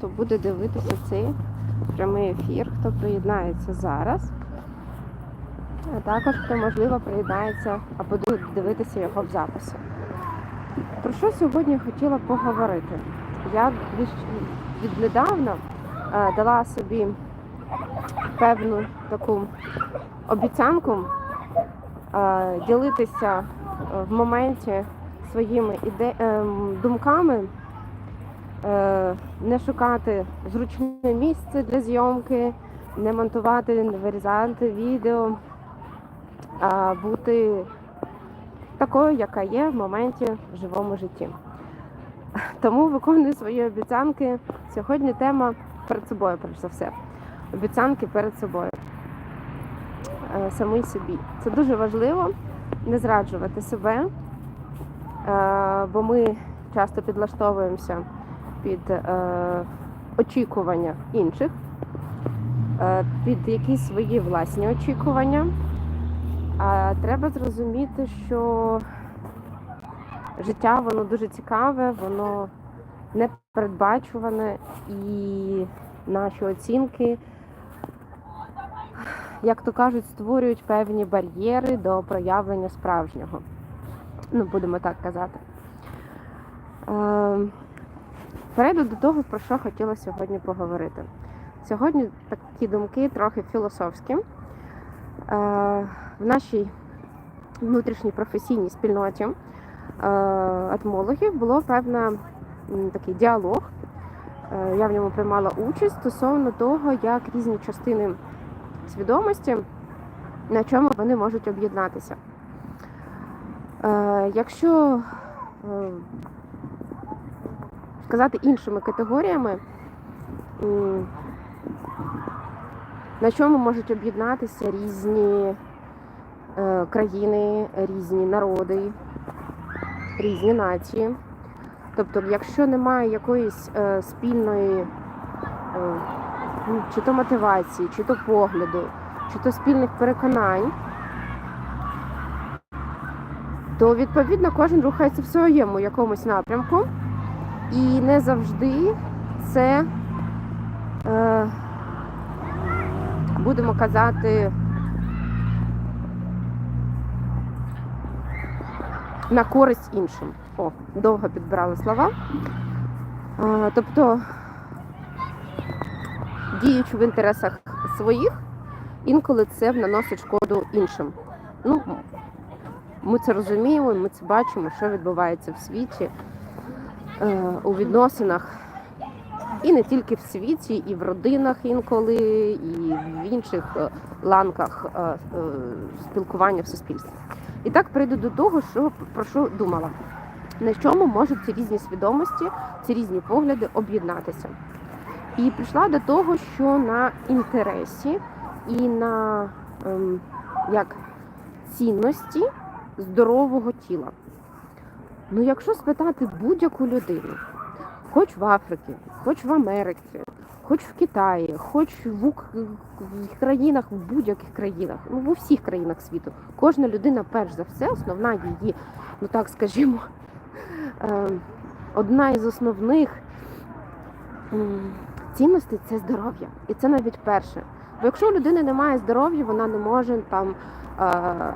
хто буде дивитися цей прямий ефір, хто приєднається зараз. А також хто, можливо, приєднається або дивитися його в записі. Про що сьогодні хотіла поговорити? Я віднедавна е, дала собі певну таку обіцянку е, ділитися е, в моменті своїми ем, думками, не шукати зручне місце для зйомки, не монтувати, не вирізати відео, а бути такою, яка є в моменті в живому житті. Тому виконую свої обіцянки. Сьогодні тема перед собою, перш за все. Обіцянки перед собою. Е, Самий собі. Це дуже важливо не зраджувати себе, е, бо ми часто підлаштовуємося під е, очікування інших, е, під якісь свої власні очікування. А треба зрозуміти, що життя воно дуже цікаве, воно непередбачуване і наші оцінки, як то кажуть, створюють певні бар'єри до проявлення справжнього. Ну, будемо так казати. Е, Перейду до того, про що хотіла сьогодні поговорити. Сьогодні такі думки трохи філософські. Е, В нашій внутрішній професійній спільноті е, етмологів було певна такий діалог. Е, Я в ньому приймала участь стосовно того, як різні частини свідомості, на чому вони можуть об'єднатися. Е, Якщо е, сказати іншими категоріями, на чому можуть об'єднатися різні е, країни, різні народи, різні нації. Тобто, якщо немає якоїсь е, спільної е, ну, чи то мотивації, чи то погляду, чи то спільних переконань, то відповідно кожен рухається в своєму якомусь напрямку. І не завжди це, е, будемо казати, на користь іншим. О, довго підбирала слова. Е, тобто, діючи в інтересах своїх, інколи це наносить шкоду іншим. Ну, ми це розуміємо, ми це бачимо, що відбувається в світі, у відносинах. І не тільки в світі, і в родинах інколи, і в інших е, ланках е, е, спілкування в суспільстві. І так прийду до того, що про що думала. На чому можуть ці різні свідомості, ці різні погляди об'єднатися. І прийшла до того, що на інтересі і на ем, як цінності здорового тіла. Ну, якщо спитати будь-яку людину, хоч в Африці, хоч в Америці, хоч в Китаї, хоч в, Ук... в країнах, в будь-яких країнах, ну в усіх країнах світу, кожна людина, перш за все, основна її, ну так скажімо, е, одна із основних цінностей це здоров'я. І це навіть перше. Бо якщо у людини немає здоров'я, вона не може там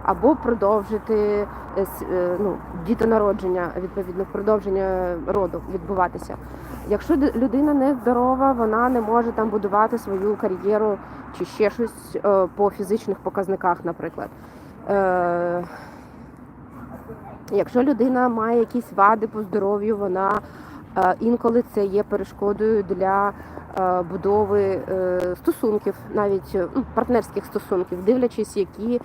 або продовжити е, е, ну, дітонародження, відповідно, продовження роду відбуватися. Якщо людина не здорова, вона не може там будувати свою кар'єру чи ще щось е, по фізичних показниках, наприклад. Якщо людина має якісь вади по здоров'ю, вона інколи це є перешкодою для будови стосунків, навіть ну, партнерських стосунків, дивлячись, які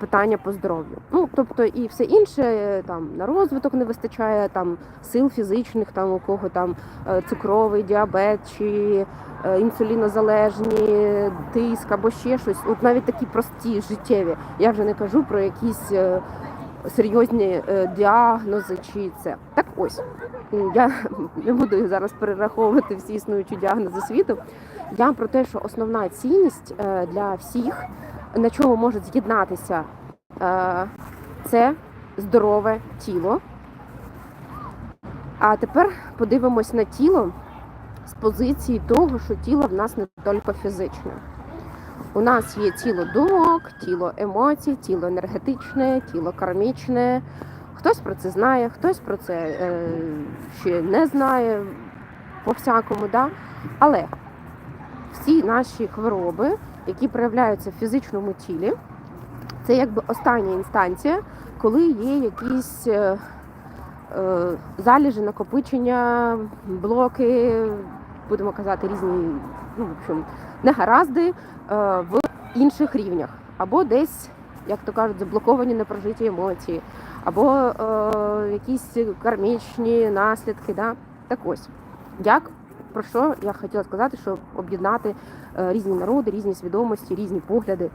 питання по здоров'ю. Ну тобто і все інше е, там на розвиток не вистачає, там сил фізичних, там у кого там е, цукровий діабет чи е, інсулінозалежні, тиск або ще щось. От навіть такі прості життєві. Я вже не кажу про якісь. е, серйозні е, діагнози чи це. Так ось. Я не буду зараз перераховувати всі існуючі діагнози світу. Я про те, що основна цінність е, для всіх, на чому можуть з'єднатися, е, це здорове тіло. А тепер подивимось на тіло з позиції того, що тіло в нас не тільки фізичне. У нас є тіло думок, тіло емоцій, тіло енергетичне, тіло кармічне. Хтось про це знає, хтось про це е, ще не знає по всякому, да? але всі наші хвороби, які проявляються в фізичному тілі, це якби остання інстанція, коли є якісь е, е, залежі накопичення, блоки, будемо казати, різні, ну, в общем, негаразди е, в інших рівнях, або десь, як то кажуть, заблоковані непрожиті емоції, або е, якісь кармічні наслідки. Да? Так ось, як про що я хотіла сказати, щоб об'єднати е, різні народи, різні свідомості, різні погляди.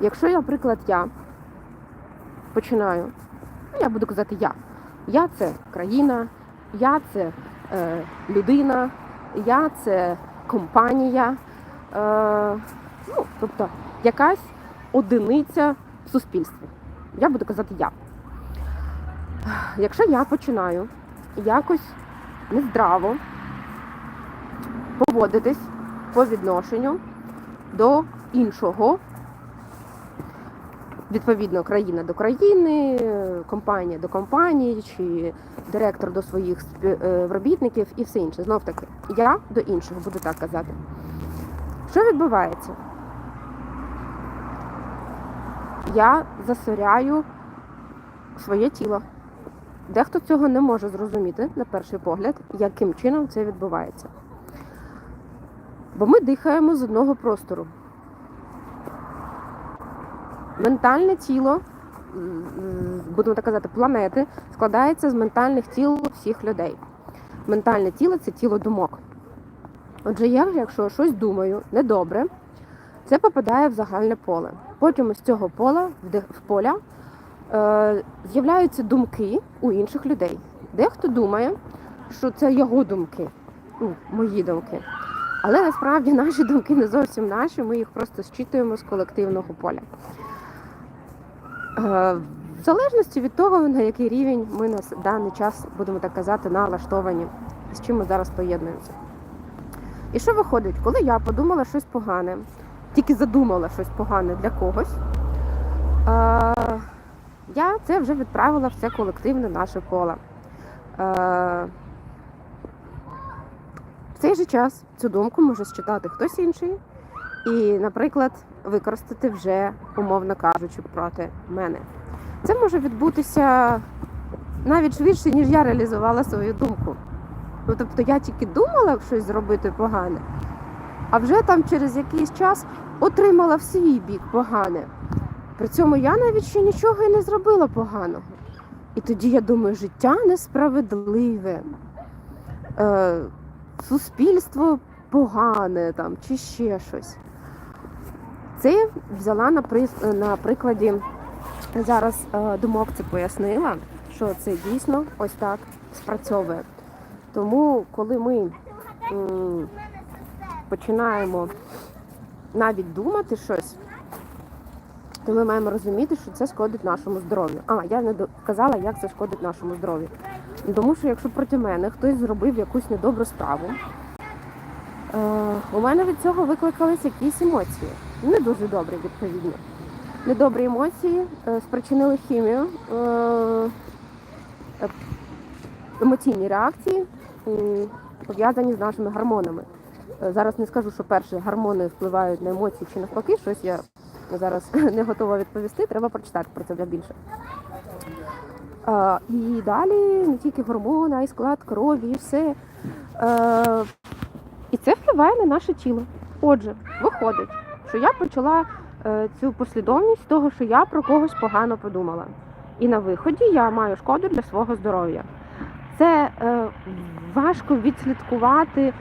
Якщо, наприклад, я починаю, ну, я буду казати я. Я це країна, я це е, людина, я це компанія, е, ну, тобто якась одиниця в суспільстві. Я буду казати я. Якщо я починаю якось нездраво поводитись по відношенню до іншого, відповідно, країна до країни, компанія до компанії, чи директор до своїх співробітників і все інше. Знов таки, я до іншого, буду так казати. Що відбувається? Я засоряю своє тіло. Дехто цього не може зрозуміти на перший погляд, яким чином це відбувається. Бо ми дихаємо з одного простору. Ментальне тіло, будемо так казати, планети складається з ментальних тіл всіх людей. Ментальне тіло це тіло думок. Отже, я, якщо щось думаю недобре, це попадає в загальне поле. Потім з цього поля в поля е, з'являються думки у інших людей. Дехто думає, що це його думки, ну, мої думки. Але насправді наші думки не зовсім наші, ми їх просто зчитуємо з колективного поля. Е, в залежності від того, на який рівень ми на даний час, будемо так казати, налаштовані, з чим ми зараз поєднуємося. І що виходить, коли я подумала щось погане, тільки задумала щось погане для когось, е, я це вже відправила в це колективне наше коло. Цей же час цю думку може считати хтось інший і, наприклад, використати вже, умовно кажучи, проти мене. Це може відбутися навіть швидше, ніж я реалізувала свою думку. Ну, тобто я тільки думала щось зробити погане, а вже там через якийсь час отримала в свій бік погане. При цьому я навіть ще нічого і не зробила поганого. І тоді я думаю, життя несправедливе, е, суспільство погане там чи ще щось. Це взяла на при... на прикладі, зараз е, думок це пояснила, що це дійсно ось так спрацьовує. Тому, коли ми м, починаємо навіть думати щось, то ми маємо розуміти, що це шкодить нашому здоров'ю. А, я не казала, як це шкодить нашому здоров'ю. Тому що якщо проти мене хтось зробив якусь недобру справу, е, у мене від цього викликались якісь емоції. Не дуже добрі, відповідно. Недобрі емоції е, спричинили хімію, е, емоційні реакції, пов'язані з нашими гормонами. Зараз не скажу, що перші гормони впливають на емоції чи навпаки, щось я зараз не готова відповісти, треба прочитати про це більше. І далі не тільки гормони, а й склад крові, і все. Е, І це впливає на наше тіло. Отже, виходить, що я почала е, цю послідовність того, що я про когось погано подумала. І на виході я маю шкоду для свого здоров'я. Це е, важко відслідкувати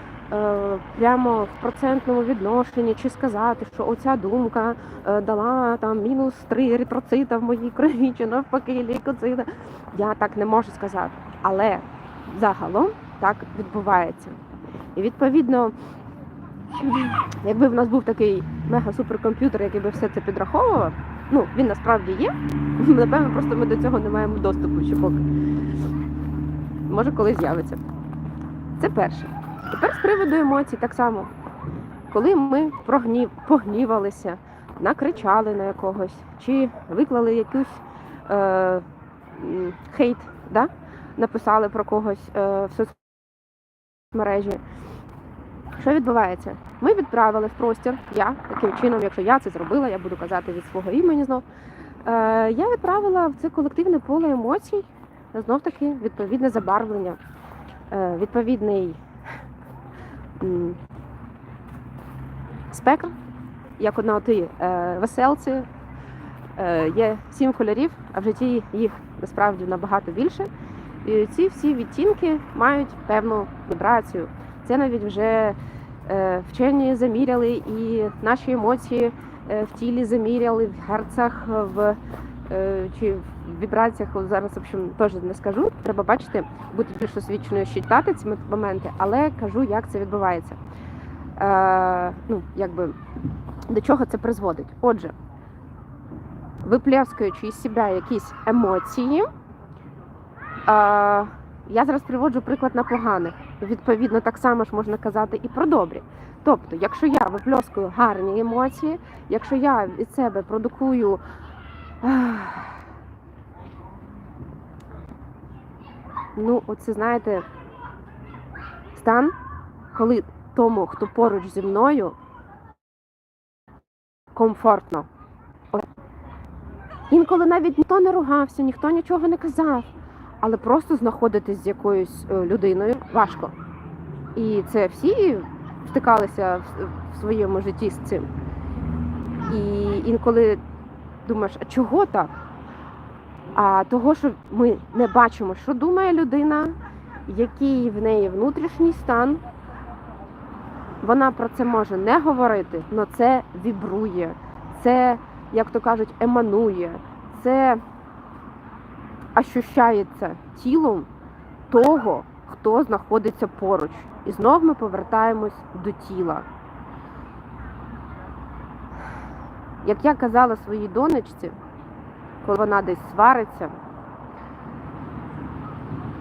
прямо в процентному відношенні, чи сказати, що оця думка е, дала там мінус 3 еритроцита в моїй крові, чи навпаки лейкоцита. Я так не можу сказати. Але загалом так відбувається. І відповідно, якби в нас був такий мега-суперкомп'ютер, який би все це підраховував, ну він насправді є. Напевно, просто ми до цього не маємо доступу ще поки. Може, коли з'явиться. Це перше. Тепер з приводу емоцій так само. Коли ми прогнів, погнівалися, накричали на якогось, чи виклали якийсь е, хейт, да? написали про когось е, в соцмережі. Що відбувається? Ми відправили в простір, я таким чином, якщо я це зробила, я буду казати від свого імені знов. Е, я відправила в це колективне поле емоцій, знов таки відповідне забарвлення, е, відповідний спектр, як одна оті е, веселці. Е, є сім кольорів, а в житті їх насправді набагато більше. І ці всі відтінки мають певну вібрацію. Це навіть вже е, вчені заміряли, і наші емоції в тілі заміряли в герцах, в чи в вібраціях. Зараз в общем, теж не скажу. Треба бачити, бути більш освіченою, читати ці моменти, але кажу, як це відбувається. Е, ну, якби до чого це призводить. Отже, виплескуючи із себе якісь емоції. Е, я зараз приводжу приклад на поганих. Відповідно, так само ж можна казати і про добрі. Тобто, якщо я виплескую гарні емоції, якщо я від себе продукую ну, оце знаєте, стан, коли тому, хто поруч зі мною, комфортно. Інколи навіть ніхто не ругався, ніхто нічого не казав але просто знаходитись з якоюсь е, людиною важко. І це всі стикалися в, в своєму житті з цим. І інколи думаєш, а чого так? А того, що ми не бачимо, що думає людина, який в неї внутрішній стан. Вона про це може не говорити, але це вібрує, це, як то кажуть, еманує, це ощущається тілом того, хто знаходиться поруч. І знов ми повертаємось до тіла. Як я казала своїй донечці, коли вона десь свариться,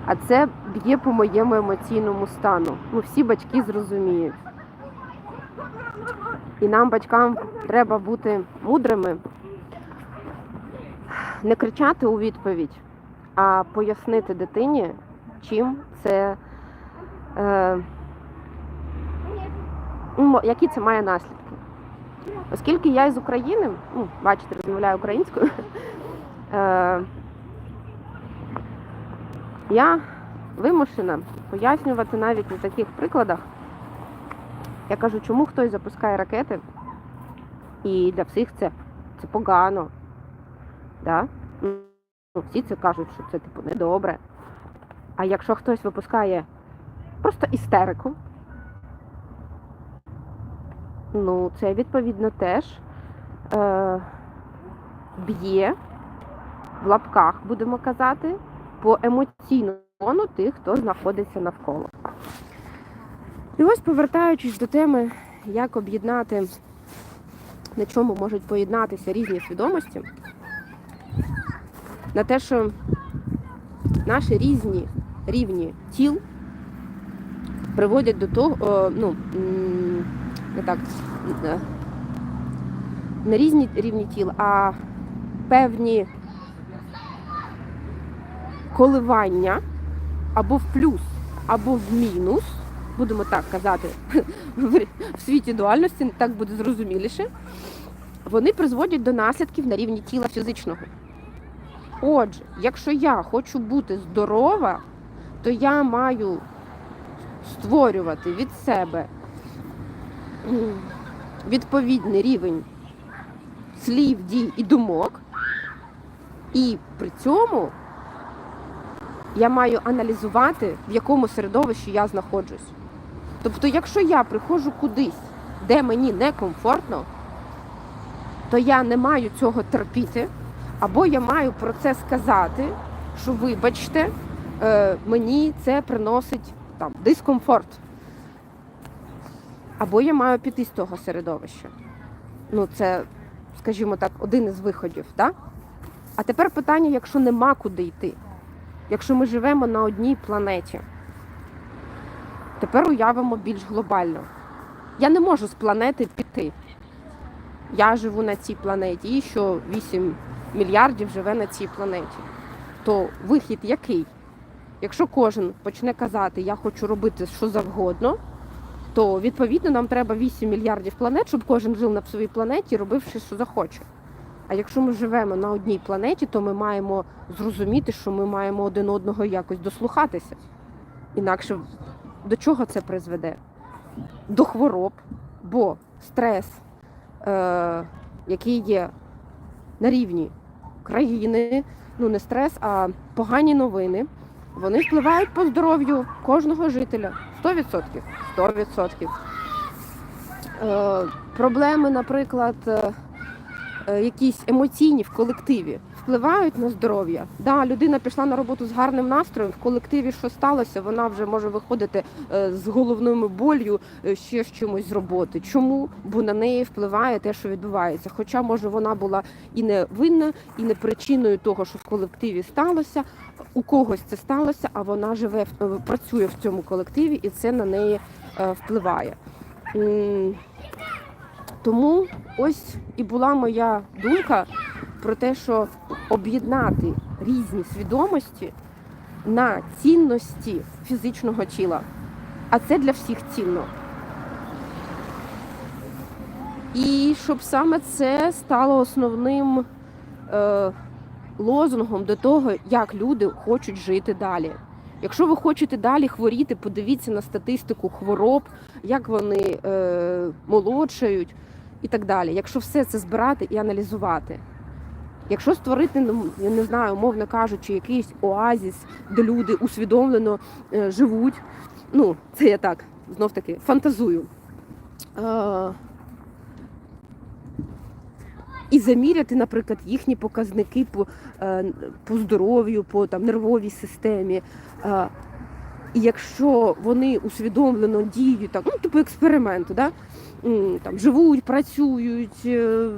а це б'є по моєму емоційному стану. Ну, всі батьки зрозуміють. І нам, батькам, треба бути мудрими, не кричати у відповідь а пояснити дитині, чим це, е, ну, які це має наслідки. Оскільки я із України, ну, бачите, розмовляю українською, я вимушена пояснювати навіть на таких прикладах. Я кажу, чому хтось запускає ракети, і для всіх це, це погано. Да? Ну, всі це кажуть, що це типу недобре. А якщо хтось випускає просто істерику, ну це відповідно теж е, б'є в лапках, будемо казати, по емоційному фону тих, хто знаходиться навколо. І ось повертаючись до теми, як об'єднати, на чому можуть поєднатися різні свідомості на те, що наші різні рівні тіл приводять до того, ну, не так, не різні рівні тіл, а певні коливання або в плюс, або в мінус, будемо так казати, в світі дуальності, так буде зрозуміліше, вони призводять до наслідків на рівні тіла фізичного. Отже, якщо я хочу бути здорова, то я маю створювати від себе відповідний рівень слів, дій і думок, і при цьому я маю аналізувати, в якому середовищі я знаходжусь. Тобто, якщо я приходжу кудись, де мені некомфортно, то я не маю цього терпіти. Або я маю про це сказати, що, вибачте, е, мені це приносить там дискомфорт. Або я маю піти з того середовища. Ну, це, скажімо так, один із виходів. Да? А тепер питання, якщо нема куди йти, якщо ми живемо на одній планеті, Тепер уявимо більш глобально. Я не можу з планети піти. Я живу на цій планеті, і що 8 мільярдів живе на цій планеті. То вихід який? Якщо кожен почне казати, я хочу робити що завгодно, то відповідно нам треба 8 мільярдів планет, щоб кожен жив на своїй планеті, робивши, що захоче. А якщо ми живемо на одній планеті, то ми маємо зрозуміти, що ми маємо один одного якось дослухатися. Інакше до чого це призведе? До хвороб, бо стрес, е, який є на рівні країни, ну не стрес, а погані новини, вони впливають по здоров'ю кожного жителя. 100%. 100%. Е, проблеми, наприклад, е, якісь емоційні в колективі впливають на здоров'я. Да, людина пішла на роботу з гарним настроєм, в колективі що сталося, вона вже може виходити е, з головною болью е, ще з чимось з роботи. Чому? Бо на неї впливає те, що відбувається. Хоча, може, вона була і не винна, і не причиною того, що в колективі сталося. У когось це сталося, а вона живе е, працює в цьому колективі, і це на неї е, впливає. Тому ось і була моя думка про те, що об'єднати різні свідомості на цінності фізичного тіла. А це для всіх цінно. І щоб саме це стало основним е, лозунгом до того, як люди хочуть жити далі. Якщо ви хочете далі хворіти, подивіться на статистику хвороб, як вони е, молодшають і так далі. Якщо все це збирати і аналізувати. Якщо створити, ну, я не знаю, умовно кажучи, якийсь оазіс, де люди усвідомлено е, живуть, ну, це я так, знов таки, фантазую. Е, і заміряти, наприклад, їхні показники по, е, по здоров'ю, по там, нервовій системі. І якщо вони усвідомлено діють так, ну, типу експерименту, да? Там, живуть, працюють, е,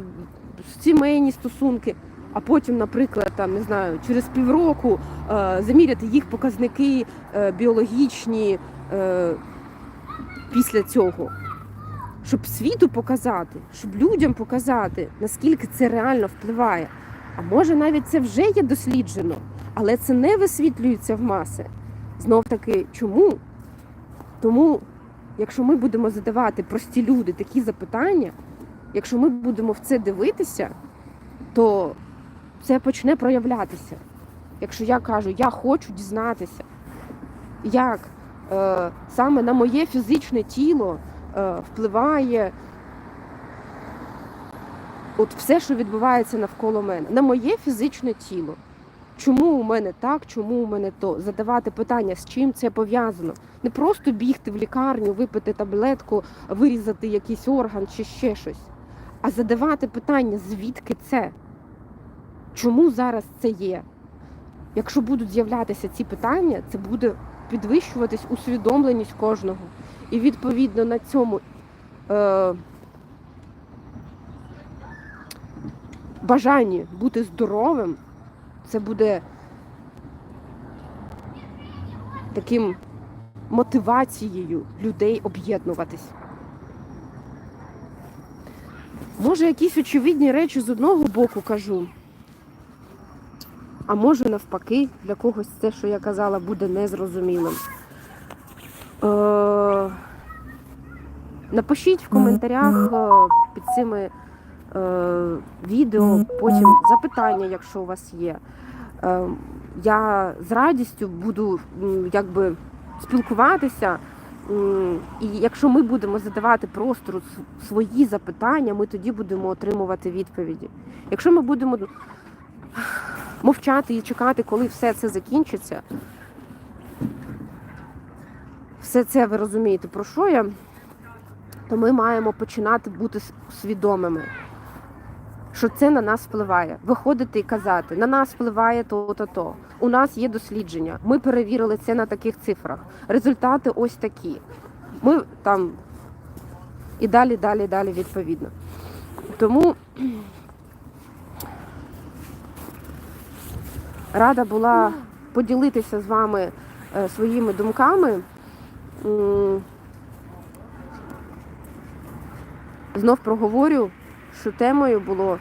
сімейні стосунки, а потім, наприклад, там, не знаю, через півроку е, заміряти їх показники е, біологічні е, після цього щоб світу показати, щоб людям показати, наскільки це реально впливає. А може навіть це вже є досліджено, але це не висвітлюється в маси. Знов таки, чому? Тому, якщо ми будемо задавати прості люди такі запитання, якщо ми будемо в це дивитися, то це почне проявлятися. Якщо я кажу, я хочу дізнатися, як е, саме на моє фізичне тіло е, впливає от все, що відбувається навколо мене, на моє фізичне тіло. Чому у мене так, чому у мене то? Задавати питання, з чим це пов'язано. Не просто бігти в лікарню, випити таблетку, вирізати якийсь орган чи ще щось, а задавати питання, звідки це? Чому зараз це є? Якщо будуть з'являтися ці питання, це буде підвищуватись усвідомленість кожного. І відповідно на цьому е, бажанні бути здоровим, це буде таким мотивацією людей об'єднуватись. Може, якісь очевидні речі з одного боку кажу, а може навпаки, для когось це, що я казала, буде незрозумілим. Е, Напишіть в коментарях е, під цими відео, потім запитання, якщо у вас є. Е, Я з радістю буду якби спілкуватися. І якщо ми будемо задавати простору свої запитання, ми тоді будемо отримувати відповіді. Якщо ми будемо мовчати і чекати, коли все це закінчиться, все це ви розумієте, про що я, то ми маємо починати бути свідомими, що це на нас впливає. Виходити і казати, на нас впливає то-то, то. У нас є дослідження. Ми перевірили це на таких цифрах. Результати ось такі. Ми там і далі, далі, далі відповідно. Тому рада була поділитися з вами е, своїми думками. знов проговорю, що темою було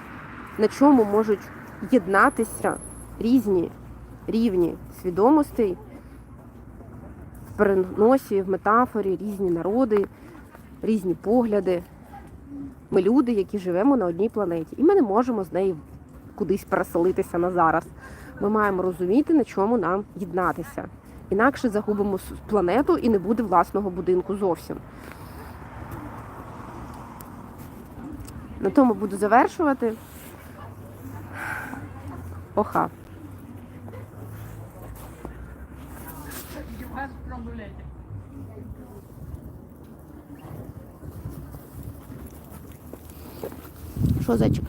на чому можуть єднатися різні рівні свідомостей в переносі, в метафорі, різні народи, різні погляди. Ми люди, які живемо на одній планеті, і ми не можемо з неї кудись переселитися на зараз. Ми маємо розуміти, на чому нам єднатися. Інакше загубимо планету і не буде власного будинку зовсім. На тому буду завершувати. Оха. Що, зайчик?